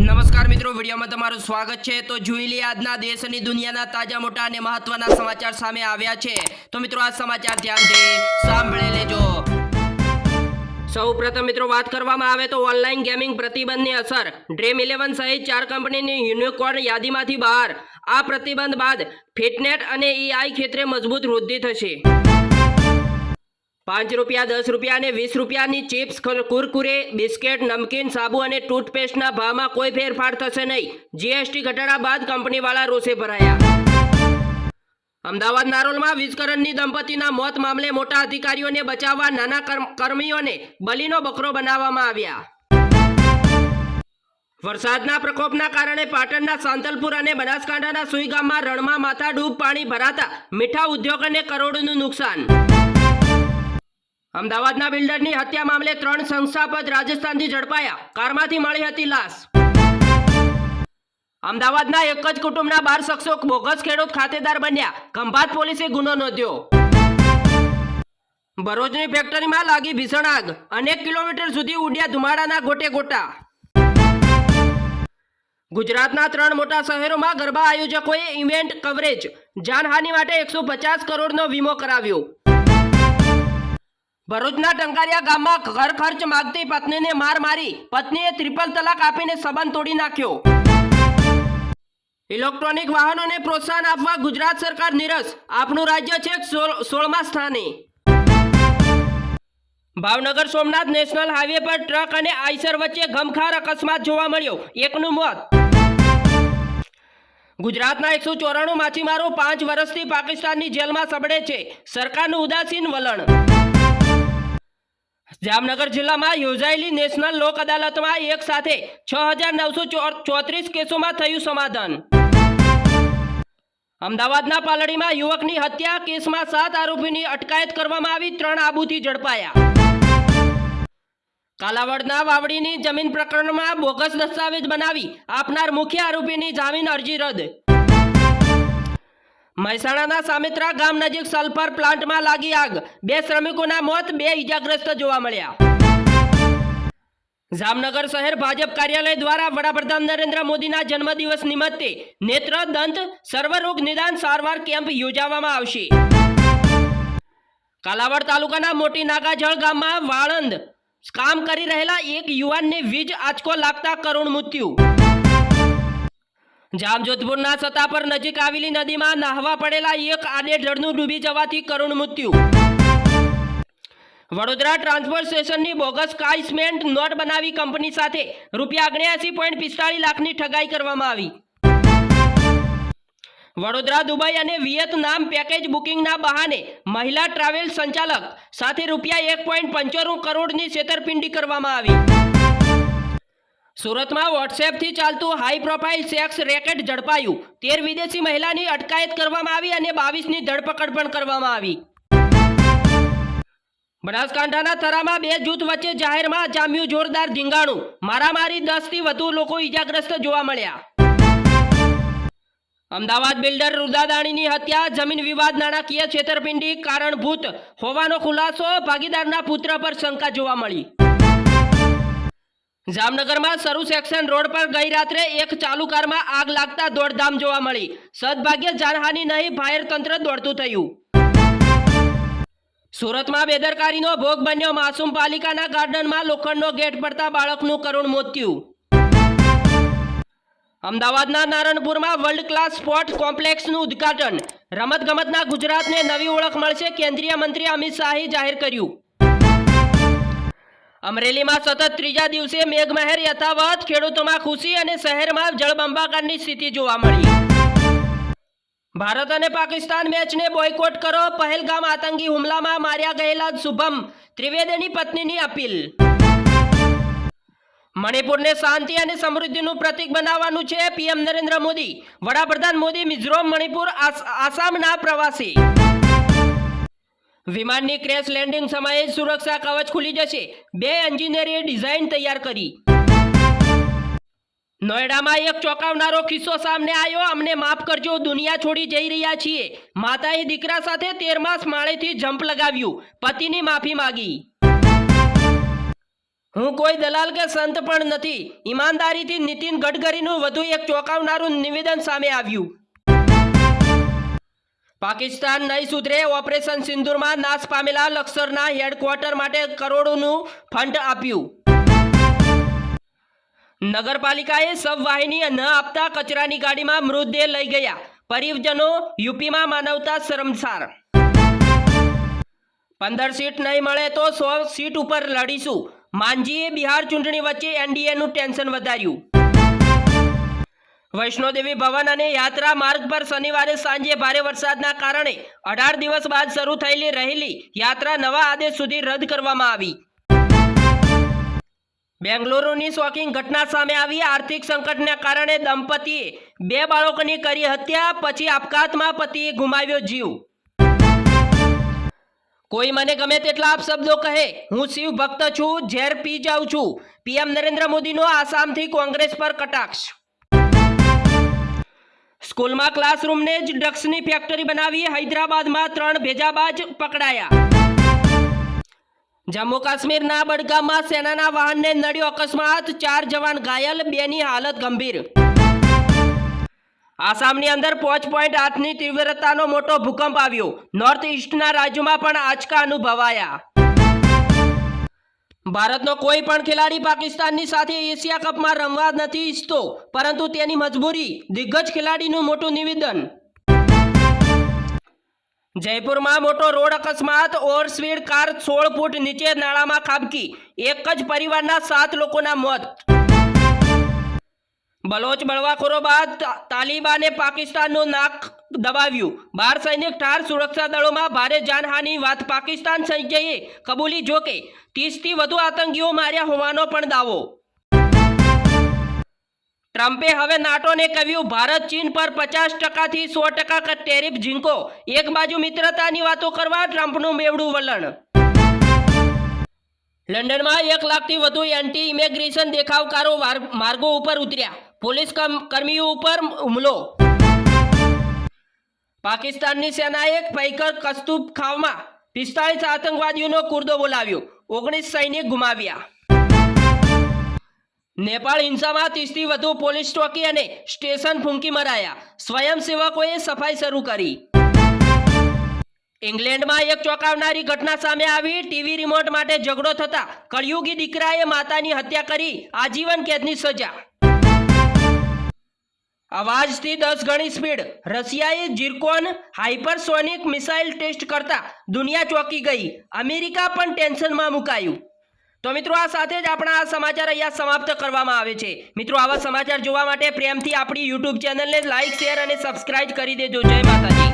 નમસ્કાર મિત્રો, વિડીયોમાં તમારું સ્વાગત છે. તો જોઈ લઈએ આજના દેશ અને દુનિયાના તાજા, મોટા અને મહત્વના સમાચાર સામે આવ્યા છે. તો મિત્રો, આ સમાચાર ધ્યાનથી સાંભળી લેજો. સૌ પ્રથમ મિત્રો, વાત કરવામાં આવે તો ઓનલાઈન ગેમિંગ પ્રતિબંધની અસર. ડ્રીમ ઇલેવન સહિત ચાર કંપનીની યુનિકોર્ન યાદીમાંથી બહાર. આ પ્રતિબંધ બાદ ફિટનેટ અને ઈઆઈ ક્ષેત્રે મજબૂત વૃદ્ધિ થશે. પાંચ રૂપિયા, દસ રૂપિયા અને વીસ રૂપિયાની ચિપ્સ કુરકુરે, બિસ્કેટ, નમકીન, સાબુ અને ટૂથપેસ્ટના ભાવમાં કોઈ ફેરફાર થશે નહીં. જીએસટી ઘટાડા બાદ કંપનીવાળા રોષે ભરાયા. અમદાવાદ નારોલમાં વીજકરણની દંપતીના મોત મામલે મોટા અધિકારીઓને બચાવવા નાના કર્મીઓને બલીનો બકરો બનાવવામાં આવ્યા. વરસાદના પ્રકોપના કારણે પાટણના સાંતલપુર અને બનાસકાંઠાના સુઈગામમાં રણમાં માથા ડૂબ પાણી ભરાતા મીઠા ઉદ્યોગોને કરોડોનું નુકસાન. અમદાવાદના બિલ્ડરની હત્યા મામલે ત્રણ સંસ્થાપદ રાજસ્થાનથી ઝડપાયા. કારમાંથી મળી હતી લાશ. અમદાવાદના એક જ કુટુંબના બાર શખ્સો બોગસ ખેડૂત ખાતેદાર બન્યા. ખંભાત પોલીસે ગુનો નોંધ્યો. ભરૂચની ફેક્ટરીમાં લાગી ભીષણ આગ. અનેક કિલોમીટર સુધી ઉડ્યા ધુમાડાના ગોટે ગોટા. ગુજરાતના ત્રણ મોટા શહેરોમાં ગરબા આયોજકોએ ઇવેન્ટ કવરેજ. જાનહાનિ માટે એકસો પચાસ કરોડનો વીમો કરાવ્યો. ભરૂચના ટંકારિયા ગામમાં ઘર ખર્ચ માગતી પત્નીને માર મારી. પત્નીએ ત્રિપલ તલાક આપીને સંબંધ તોડી નાખ્યો. ઇલેક્ટ્રોનિક વાહનોને પ્રોત્સાહન આપવા ગુજરાત સરકાર નિરસ. આપણું રાજ્ય છે સોળ- સોળમા સ્થાને. ભાવનગર સોમનાથ નેશનલ હાઈવે પર ટ્રક અને આઈસર વચ્ચે ગમખાર અકસ્માત જોવા મળ્યો. એકનું મોત. ગુજરાતના એકસો ચોરાણું માછીમારો પાંચ વર્ષથી પાકિસ્તાનની જેલમાં સબડે છે. સરકારનું ઉદાસીન વલણ. જામનગર જિલ્લામાં યોજાયેલી નેશનલ લોક અદાલતમાં એક સાથે છ હજાર નવસો ચોત્રીસ કેસોમાં થયું સમાધાન. અમદાવાદના પાલડીમાં યુવકની હત્યા કેસમાં સાત આરોપીની અટકાયત કરવામાં આવી, ત્રણ આબુથી ઝડપાયા. કાલાવડના વાવડીની જમીન પ્રકરણમાં બોગસ દસ્તાવેજ બનાવી આપનાર મુખ્ય આરોપીની જામીન અરજી રદ. મહેસાણાના સામેત્રા ગામ નજીક સલ્ફર પ્લાન્ટમાં લાગી આગ. બે શ્રમિકોના મોત, બે ઈજાગ્રસ્ત જોવા મળ્યા. જામનગર શહેર ભાજપ કાર્યાલય દ્વારા વડાપ્રધાન નરેન્દ્ર મોદીના જન્મદિવસ નિમિત્તે નેત્ર દંત સર્વરોગ નિદાન સારવાર કેમ્પ યોજાવામાં આવશે. કાલાવડ તાલુકાના મોટી નાગાજળ ગામમાં વાળંદ કામ કરી રહેલા એક યુવાનને વીજ આંચકો લાગતા કરુણ મૃત્યુ. જામજોધપુરના સતાપર નજીક આવેલી નદીમાં નાહવા પડેલા એક આડેધડનું ડૂબી જવાથી કરુણ મૃત્યુ. વડોદરા ટ્રાન્સપોર્ટ સ્ટેશનની બોગસ કાઇસમેન્ટ નોટ બનાવી કંપની સાથે રૂપિયા અગણ્યાસી પોઈન્ટ પિસ્તાળીસ લાખની ઠગાઈ કરવામાં આવી. વડોદરા, દુબઈ અને વિયેતનામ પેકેજ બુકિંગના બહાને મહિલા ટ્રાવેલ સંચાલક સાથે રૂપિયા એક પોઈન્ટ પંચોરું કરોડની છેતરપિંડી કરવામાં આવી. સુરતમાં વોટ્સએપથી ચાલતું હાઈ પ્રોફાઇલ સેક્સ રેકેટ ઝડપાયું. તેર વિદેશી મહિલાની અટકાયત કરવામાં આવી અને બાવીસની ધરપકડ પણ કરવામાં આવી. બનાસકાંઠાના થરામાં બે જૂથ વચ્ચે જાહેરમાં જામ્યું જોરદાર ધીંગાણું. મારામારી દસથી વધુ લોકો ઈજાગ્રસ્ત જોવા મળ્યા. અમદાવાદ બિલ્ડર રુદાદાણીની હત્યા, જમીન વિવાદ નાણાકીય છેતરપિંડી, કારણભૂત હોવાનો ખુલાસો, ભાગીદારના પુત્ર પર શંકા જોવા મળી. જામનગરમાં સરુ સેક્શન રોડ પર ગઈ રાત્રે એક ચાલુ કારમાં આગ લાગતા દોડધામ જોવા મળી. સદભાગ્ય જાનહાની નહીં, ફાયર તંત્ર દોડતું થયું. સુરતમાં બેદરકારીનો ભોગ બન્યો માસૂમ પાલિકાના ગાર્ડનમાં લોખંડનો ગેટ પડતા બાળકનું કરુણ મૃત્યુ. અમદાવાદના નારણપુરમાં વર્લ્ડ ક્લાસ સ્પોર્ટ કોમ્પ્લેક્સનું ઉદ્ઘાટન. રમતગમતના ગુજરાતને નવી ઓળખ મળશે, કેન્દ્રીય મંત્રી અમિત શાહે જાહેર કર્યું. અમરેલીમાં સતત ત્રીજા દિવસે મેઘમહેર યથાવત, ખેડૂતોમાં ખુશી અને શહેરમાં જળબંબાકારની સ્થિતિ જોવા મળી. ભારત અને પાકિસ્તાન મેચને બોયકોટ કરો, પહેલગામ આતંકી હુમલામાં માર્યા ગયેલા શુભમ ત્રિવેદીની પત્નીની અપીલ. મણિપુરને શાંતિ અને સમૃદ્ધિનું પ્રતીક બનાવવાનું છે પીએમ નરેન્દ્ર મોદી. વડાપ્રધાન મોદી મિઝોરમ, મણિપુર આસામના પ્રવાસે. વિમાનની ક્રેશ લેન્ડિંગ સમયે જ સુરક્ષા કવચ ખુલી જશે. બે એન્જિનિયરે ડિઝાઇન તૈયાર કરી. નોઈડામાં એક ચોંકાવનારો કિસ્સો સામે આવ્યો. અમને માફ કરજો, દુનિયા છોડી જઈ રહ્યા છીએ. માતાએ દીકરા સાથે તેરમા માળેથી જંપ લગાવ્યું. પતિની માફી માગી. હું કોઈ દલાલ કે સંત પણ નથી. ઈમાનદારીથી નીતિન ગડકરીનું વધુ એક ચોંકાવનારું નિવેદન સામે આવ્યું. પાકિસ્તાન નહીં સુધરે ઓપરેશન સિંદુરમાં નાશ પામેલા લશ્કરના હેડક્વાર્ટર માટે કરોડોનું ફંડ આપ્યું. નગરપાલિકાએ સબવાહિની ન આપતા કચરાની ગાડીમાં મૃતદેહ લઈ ગયા. પરિજનો યુપીમાં માનવતા શરમસાર. પંદર સીટ નહીં મળે તો સો સીટ ઉપર લડીશું. માંઝીએ બિહાર ચૂંટણી વચ્ચે એનડીએનું ટેન્શન વધાર્યું. વૈષ્ણોદેવી ભવન અને યાત્રા માર્ગ પર શનિવારે સાંજે ભારે વરસાદના કારણે અઢાર દિવસ બાદ શરૂ થયેલી રહેલી યાત્રા નવા આદેશ સુધી રદ કરવામાં આવી. બેંગલુરુની શોકિંગ ઘટના સામે આવી. આર્થિક સંકટને કારણે દંપતીએ બે બાળકોની કરી હત્યા, પછી આપઘાતમાં પતિએ ગુમાવ્યો જીવ. કોઈ મને ગમે તેટલા અપશબ્દો કહે, હું શિવ ભક્ત છું, ઝેર પી જાઉં છું. પીએમ નરેન્દ્ર મોદીનો આસામથી કોંગ્રેસ પર કટાક્ષ. સ્કૂલમાં ક્લાસરૂમને જ ડ્રગ્સની ફેક્ટરી બનાવી હૈદરાબાદમાં ત્રણ ભેજાબાજ પકડાયા. જમ્મુ કાશ્મીરના બડગામમાં સેનાના વાહનને નડ્યો અકસ્માત, ચાર જવાન ઘાયલ, બેની હાલત ગંભીર. આસામની અંદર પાંચ પોઈન્ટ આઠની તીવ્રતાનો મોટો ભૂકંપ આવ્યો. નોર્થ ઇસ્ટના રાજ્યોમાં પણ આંચકા અનુભવાયા. ભારતનો કોઈ પણ ખેલાડી પાકિસ્તાનની સાથે એશિયા કપમાં રમવા નથી ઈચ્છતો, પરંતુ તેની મજબૂરી, દિગ્ગજ ખેલાડીનું મોટું નિવેદન. જયપુરમાં મોટો રોડ અકસ્માત ઓવરસ્પીડ કાર સોળ ફૂટ નીચે નાળામાં ખાબકી, એક જ પરિવારના સાત લોકોના મોત. બલોચ બળવાખોરો બાદ તાલિબાને પાકિસ્તાનનું નાક દબાવ્યું. બાર સૈનિક ઠાર સુરક્ષા દળોમાં ભારે જાનહાની. વાત પાકિસ્તાન સૈન્યએ કબૂલી જોકે ત્રીસથી વધુ આતંકીઓ માર્યા હોવાનો પણ દાવો. ટ્રમ્પે હવે નાટોને કહ્યું, ભારત ચીન પર પચાસ ટકાથી સો ટકા ટેરિફ ઝીંકો. એક બાજુ મિત્રતાની વાતો કરવા ટ્રમ્પનું મેવડું વલણ. લંડનમાં એક લાખથી વધુ એન્ટી ઇમિગ્રેશન દેખાવકારો માર્ગો ઉપર ઉતર્યા. પોલીસ કર્મીઓ ઉપર હુમલો. પાકિસ્તાનની સેનાએ પૈકર કસ્તુબ ખાવમાં પિસ્તાળીસ આતંકવાદીઓનો કુર્દો બોલાવ્યો. ઓગણીસ સૈનિક ગુમાવ્યા. નેપાળ હિંસામાં ત્રીસથી વધુ પોલીસ ચોકી અને સ્ટેશન ફૂંકી મરાયા. સ્વયંસેવકોએ સફાઈ શરૂ કરી. ઇંગ્લેન્ડમાં એક ચોંકાવનારી ઘટના સામે આવી. ટીવી રિમોટ માટે ઝઘડો થતા કળિયુગી દીકરાએ માતાની હત્યા કરી આજીવન કેદની સજા. અવાજથી દસ ગણી સ્પીડ. રશિયાએ જીરકોન હાઇપરસોનિક મિસાઇલ ટેસ્ટ કરતા દુનિયા ચોંકી ગઈ. અમેરિકા પણ ટેન્શનમાં મુકાયું. તો મિત્રો, આ સાથે જ આપણા આ સમાચાર અહીંયા સમાપ્ત કરવામાં આવે છે. મિત્રો, આવા સમાચાર જોવા માટે પ્રેમથી આપણી યુટ્યુબ ચેનલને લાઇક શેર અને સબસ્ક્રાઇબ કરી દેજો. જય માતાજી.